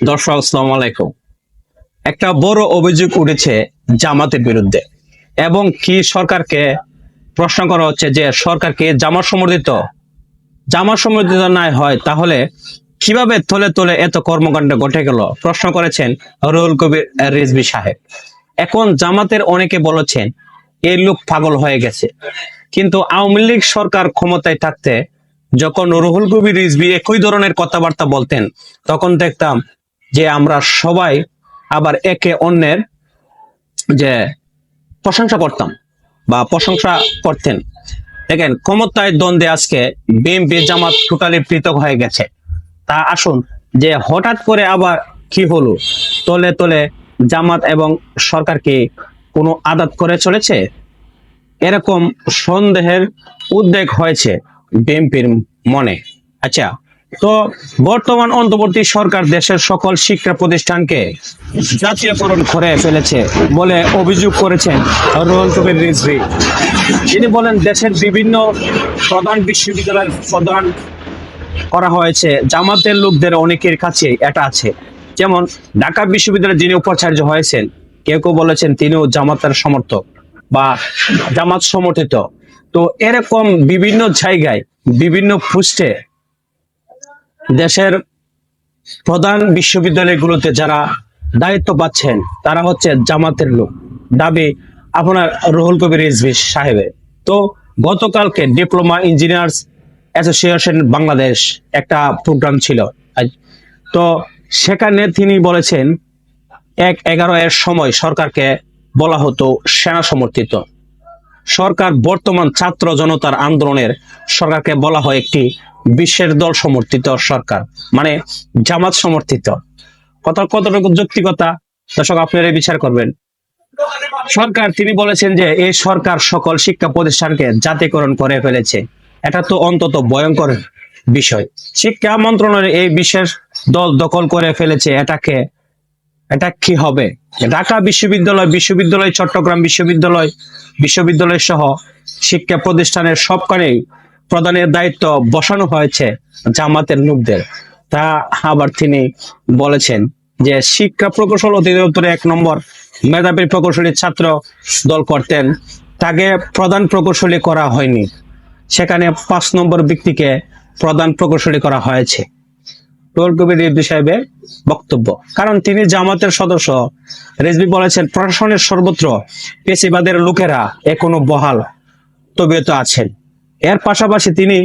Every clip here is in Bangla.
দর্শক, আসসালামু আলাইকুম। একটা বড় অভিযোগ উঠেছে জামাতের বিরুদ্ধে এবং কি সরকারকে প্রশ্ন করা হচ্ছে যে সরকারকে জামাত সমর্থিত জামাত সমর্থিত না হয়, তাহলে কীভাবে তলে তলে এত কর্মকাণ্ড ঘটে গেল? প্রশ্ন করেছেন রুহুল কবির রিজবি সাহেব। এখন জামাতের অনেকে বলেছেন, এই লোক পাগল হয়ে গেছে। কিন্তু আওয়ামী লীগ সরকার ক্ষমতায় থাকতে যখন রুহুল কবির রিজবি একই ধরনের কথাবার্তা বলতেন, তখন দেখতাম যে আমরা সবাই আবার একে অন্যের যে প্রশংসা করতাম বা প্রশংসা করতেন। দেখেন, ক্ষমতায় দ্বন্দ্বে আজকে বিএনপি জামাত টোটালি পৃথক হয়ে গেছে। তা আসুন যে হঠাৎ করে আবার কি হলো? তলে তলে জামাত এবং সরকার কি কোনো আদাত করে চলেছে? এরকম সন্দেহের উদ্বেগ হয়েছে বিএনপির মনে। আচ্ছা তো বর্তমান অন্তর্বর্তী সরকার দেশের সকল শিক্ষা প্রতিষ্ঠানকে জাতীয়করণ করে ফেলেছে বলে অভিযোগ করেছেন রোহন রিজভি। তিনি বলেন, দেশের বিভিন্ন প্রধান বিশ্ববিদ্যালয়ের প্রধান করা হয়েছে। জামাতের লোকদের অনেকের কাছে এটা আছে। যেমন, ঢাকা বিশ্ববিদ্যালয়ে যিনি উপাচার্য হয়েছেন, কেউ কেউ বলেছেন তিনিও জামাতের সমর্থক বা জামাত সমর্থিত। তো এরকম বিভিন্ন জায়গায়, বিভিন্ন পুষ্টে দেশের প্রধান বিশ্ববিদ্যালয়গুলোতে যারা দায়িত্ব পাচ্ছেন, তারা হচ্ছে জামাতের লোক। দাবি আপনার রুহুল কবির রিজভি সাহেবের। তো গতকালকে ডিপ্লোমা ইঞ্জিনিয়ার্স অ্যাসোসিয়েশন বাংলাদেশ একটা প্রোগ্রাম ছিল। তো সেখানে তিনি বলেছেন, এক এগারো এর সময় সরকারকে বলা হতো সেনা সমর্থিত। সরকার বর্তমান ছাত্র জনতার আন্দোলনের সরকারকে বলা হয় একটি বিশ্বের দল সমর্থিত সরকার মানে জামাত সমর্থিত। কত কতটুকু যৌক্তিকতা, দর্শক আপনারা বিচার করবেন। সরকার, তিনি বলেছেন যে এই সরকার সকল শিক্ষা প্রতিষ্ঠানকে জাতীয়করণ করে ফেলেছে। এটা তো অন্তত ভয়ঙ্কর বিষয়। শিক্ষা মন্ত্রণালয় এই বিশেষ দল দখল করে ফেলেছে, এটাকে, এটা কি হবে? ঢাকা বিশ্ববিদ্যালয় বিশ্ববিদ্যালয় চট্টগ্রাম বিশ্ববিদ্যালয় বিশ্ববিদ্যালয় সহ শিক্ষা প্রতিষ্ঠানের সবখানেই প্রদানের দায়িত্ব বসানো হয়েছে জামাতের লোকদের। তা আবার তিনি বলেছেন যে, শিক্ষা প্রকৌশল অধিদপ্তরে এক নম্বর মেধাবী প্রকৌশলী ছাত্র দল করতেন। তাকে প্রধান প্রকৌশলী করা হয়নি। সেখানে পাঁচ নম্বর ব্যক্তিকে প্রধান প্রকৌশলী করা হয়েছে। বক্তব্য। কারণ তিনি জামাতের সদস্য। রেজবি বলেছেন, প্রশাসনের সর্বত্র পেশিবাদের লোকেরা এখনও বহাল। তবিয়ত আছেন। এর পাশাপাশি তিনি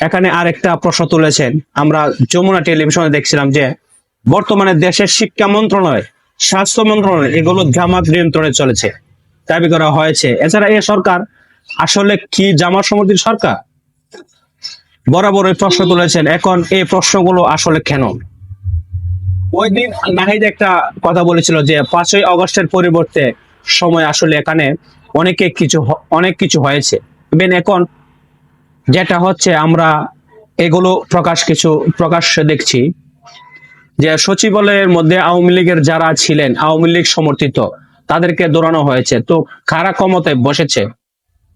এখানে আরেকটা প্রশ্ন তুলেছেন। আমরা যমুনা টেলিভিশনে দেখছিলাম যে, বর্তমানে দেশের শিক্ষা মন্ত্রণালয়, স্বাস্থ্য মন্ত্রণালয় এগুলো জামাত নিয়ন্ত্রণে চলেছে। দাবি করা হয়েছে। এছাড়া এই সরকার আসলে কি জামাত সমর্থিত সরকার? বরাবর প্রশ্ন তুলেছেন। এখন এই প্রশ্নগুলো আসলে কেন? ওই দিন নাহিদ একটা কথা বলেছিল যে, পাঁচই অগস্টের পরিবর্তে সময় আসলে এখানে অনেকে কিছু অনেক কিছু হয়েছে। এখন যেটা হচ্ছে আমরা এগুলো প্রকাশ কিছু প্রকাশ্যে দেখছি যে সচিবালয়ের মধ্যে আওয়ামী লীগের যারা ছিলেন, আওয়ামী লীগ সমর্থিত, তাদেরকে দৌড়ানো হয়েছে। তো কারা ক্ষমতায় বসেছে?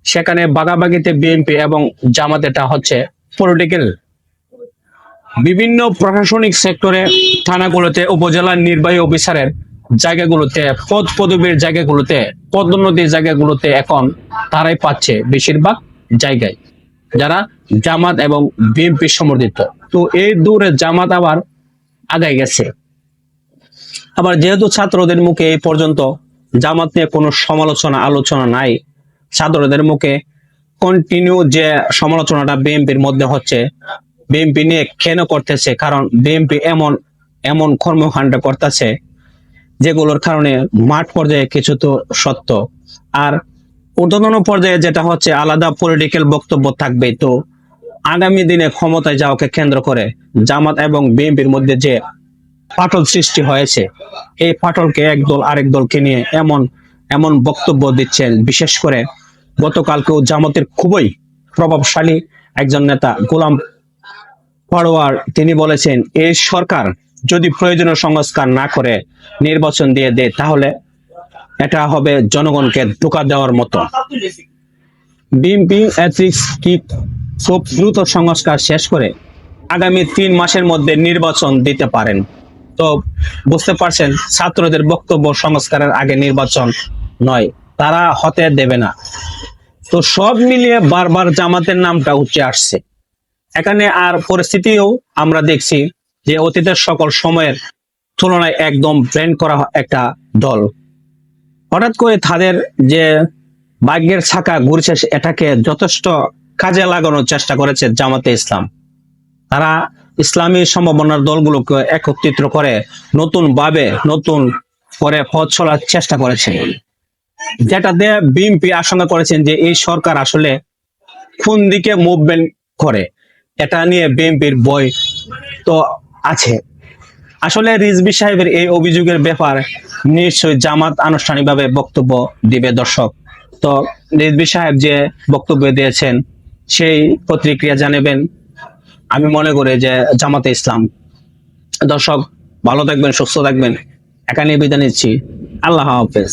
সেখানে বাগাবাগিতে বিএনপি এবং জামাতেটা হচ্ছে পলিটিক্যাল বিভিন্ন প্রশাসনিক সেক্টরে, থানাগুলোতে উপজেলার নির্বাহী অফিসারের জায়গাগুলোতে, পদ পদবীর জায়গাগুলোতে, পদোন্নতির জায়গাগুলোতে এখন তারাই পাচ্ছে বেশিরভাগ জায়গায়। যারা জামাত এবং বিএনপি সমর্থিত। তো এই দূরে জামাত আবার আগায় গেছে। আবার যেহেতু ছাত্রদের মুখে এই পর্যন্ত জামাত নিয়ে কোনো সমালোচনা, আলোচনা নাই, ছাত্রদের মুখে কন্টিনিউ যে সমালোচনাটা বিএনপির মধ্যে হচ্ছে, বিএনপি নিয়ে কেন করতেছে? কারণ বিএনপি এমন এমন কর্মকাণ্ড করতেছে, যেগুলোর কারণে মাঠ পর্যায়ে কিছু তো সত্য। আর ঊর্ধ্বতন পর্যায়ে যেটা হচ্ছে আলাদা পলিটিক্যাল বক্তব্য থাকবে। তো আগামী দিনে ক্ষমতায় যাওয়াকে কেন্দ্র করে জামাত এবং বিএনপির মধ্যে যে ফাটল সৃষ্টি হয়েছে, এই ফাটলকে এক দল আরেক দলকে নিয়ে এমন এমন বক্তব্য দিচ্ছেন। বিশেষ করে গতকালকেও জামাতের খুবই প্রভাবশালী একজন নেতা গোলাম পরোয়ার তিনি বলেছেন এই সরকার যদি প্রয়োজনীয় সংস্কার না করে নির্বাচন দিয়ে দেয়, তাহলে এটা হবে জনগণকে ধোকা দেওয়ার মতো। কি খুব দ্রুত সংস্কার শেষ করে আগামী তিন মাসের মধ্যে নির্বাচন দিতে পারেন? তো বুঝতে পারছেন, ছাত্রদের বক্তব্য সংস্কারের আগে নির্বাচন নয়, তারা হতে দেবে না। তো সব মিলিয়ে বারবার জামাতের নামটা উঠে আসছে। এখানে আর পরিস্থিতিও আমরা দেখছি যে অতীতের সকল সময়ের তুলনায় একদম ব্র্যান্ড করা একটা দল। হঠাৎ করে তাদের যে ভাগ্যের ছাকা ঘুরছে, এটাকে যথেষ্ট কাজে লাগানোর চেষ্টা করেছে জামাতে ইসলাম। তারা ইসলামী সম্ভাবনার দলগুলোকে একত্রিত করে নতুন ভাবে নতুন করে পথ চলার চেষ্টা করেছে। যেটা দিয়ে বিএনপি আশঙ্কা করেছেন যে এই সরকার আসলে কোন দিকে মুভমেন্ট করে, এটা নিয়ে বিএনপির বই তো আছে। আসলে রিজবি সাহেবের এই অভিযোগের ব্যাপার নিশ্চয়ই জামাত আনুষ্ঠানিকভাবে বক্তব্য দিবে দর্শক। তো রিজবি সাহেব যে বক্তব্য দিয়েছেন, সেই প্রতিক্রিয়া জানাবেন আমি মনে করি যে জামাতে ইসলাম। দর্শক, ভালো থাকবেন, সুস্থ থাকবেন। এখানে বিদায় নিচ্ছি। আল্লাহ হাফেজ।